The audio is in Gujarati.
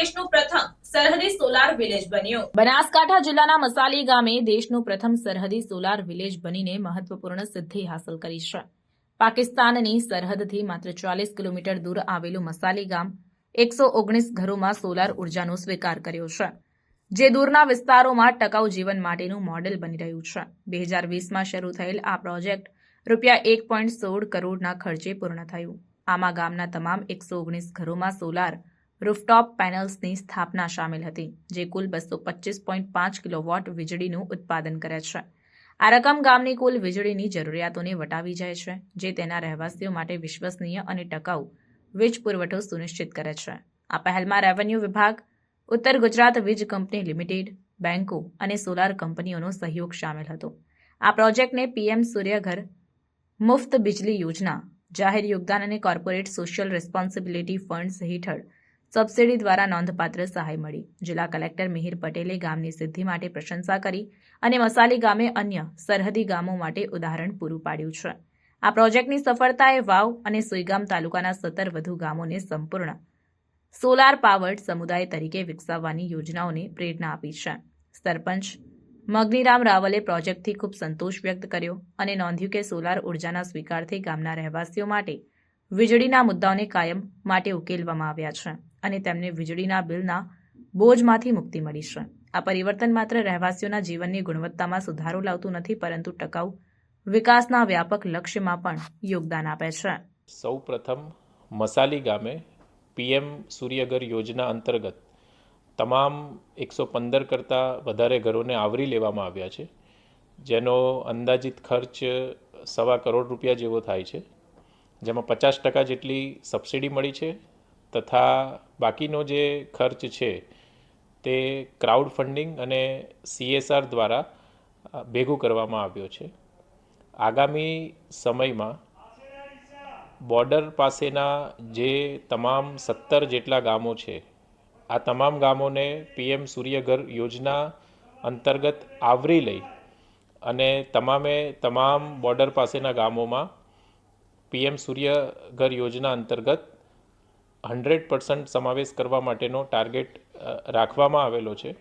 દેશનું પ્રથમ સરહદી સોલાર વિલેજ બન્યું. બનાસકાંઠા જિલ્લાના મસાલી ગામે દેશનું પ્રથમ સરહદી સોલાર વિલેજ બનીને મહત્વપૂર્ણ સિદ્ધિ હાંસલ કરી છે. પાકિસ્તાનની સરહદથી માત્ર ચાલીસ કિલોમીટર દૂર આવેલું મસાલી ગામ એકસો ઓગણીસ ઘરોમાં સોલાર ઉર્જાનો સ્વીકાર કર્યો છે. જે દૂરના વિસ્તારોમાં ટકાઉ જીવન માટેનું મોડેલ બની રહ્યું છે. બે હજાર વીસમાં શરૂ થયેલ આ પ્રોજેક્ટ રૂપિયા એક પોઈન્ટ સોળ કરોડના ખર્ચે પૂર્ણ થયું. આમાં ગામના તમામ એકસો ઓગણીસ ઘરોમાં સોલાર રૂફટોપ પેનલ્સની સ્થાપના સામેલ હતી, જે કુલ બસો પચીસ પોઈન્ટ પાંચ કિલોવોટ વીજળીનું ઉત્પાદન કરે છે. આ રકમ ગામની કુલ વીજળીની જરૂરિયાતોને વટાવી જાય છે, જે તેના રહેવાસીઓ માટે વિશ્વસનીય અને ટકાઉ વીજ પુરવઠો સુનિશ્ચિત કરે છે. આ પહેલમાં રેવન્યુ વિભાગ, ઉત્તર ગુજરાત વીજ કંપની લિમિટેડ, બેન્કો અને સોલાર કંપનીઓનો સહયોગ સામેલ હતો. આ પ્રોજેક્ટને પીએમ સૂર્યઘર મુફ્ત બિજલી યોજના, જાહેર યોગદાન અને કોર્પોરેટ સોશિયલ રિસ્પોન્સિબિલિટી ફંડ્સ હેઠળ સબસિડી દ્વારા નોંધપાત્ર સહાય મળી. જિલ્લા કલેક્ટર મિહિર પટેલે ગામની સિદ્ધિ માટે પ્રશંસા કરી અને મસાલી ગામે અન્ય સરહદી ગામો માટે ઉદાહરણ પૂરું પાડ્યું છે. આ પ્રોજેક્ટની સફળતાએ વાવ અને સુઈગામ તાલુકાના સત્તર વધુ ગામોને સંપૂર્ણ સોલાર પાવર્ડ સમુદાય તરીકે વિકસાવવાની યોજનાઓને પ્રેરણા આપી છે. સરપંચ મગનીરામ રાવલે પ્રોજેક્ટથી ખૂબ સંતોષ વ્યક્ત કર્યો અને નોંધ્યું કે સોલાર ઉર્જાના સ્વીકારથી ગામના રહેવાસીઓ માટે વીજળીના મુદ્દાઓને કાયમ માટે ઉકેલવામાં આવ્યા છે. અને તેમને વીજળીના બિલના બોજમાંથી મુક્તિ મળી છે. આ પરિવર્તન માત્ર રહેવાસીઓના જીવનની ગુણવત્તામાં સુધારો લાવતું નથી, પરંતુ ટકાઉ વિકાસના વ્યાપક લક્ષ્યમાં પણ યોગદાન આપે છે. સૌ પ્રથમ મસાલી ગામે પીએમ સૂર્યઘર યોજના અંતર્ગત તમામ એકસો પંદર કરતાં વધારે ઘરોને આવરી લેવામાં આવ્યા છે, જેનો અંદાજિત ખર્ચ સવા કરોડ રૂપિયા જેવો થાય છે, જેમાં પચાસ ટકા જેટલી સબસિડી મળી છે તથા બાકીનો જે ખર્ચ છે તે ક્રાઉડ ફંડિંગ અને સીએસઆર દ્વારા ભેગું કરવામાં આવ્યો છે. આગામી સમયમાં બોર્ડર પાસેના જે તમામ સત્તર જેટલા ગામો છે, આ તમામ ગામોને પીએમ સૂર્યઘર યોજના અંતર્ગત આવરી લઈ અને તમામે તમામ બોર્ડર પાસેના ગામોમાં પીએમ સૂર્યઘર યોજના અંતર્ગત હંડ્રેડ પર્સન્ટ સમાવેશ કરવા માટેનો ટાર્ગેટ રાખવામાં આવેલો છે.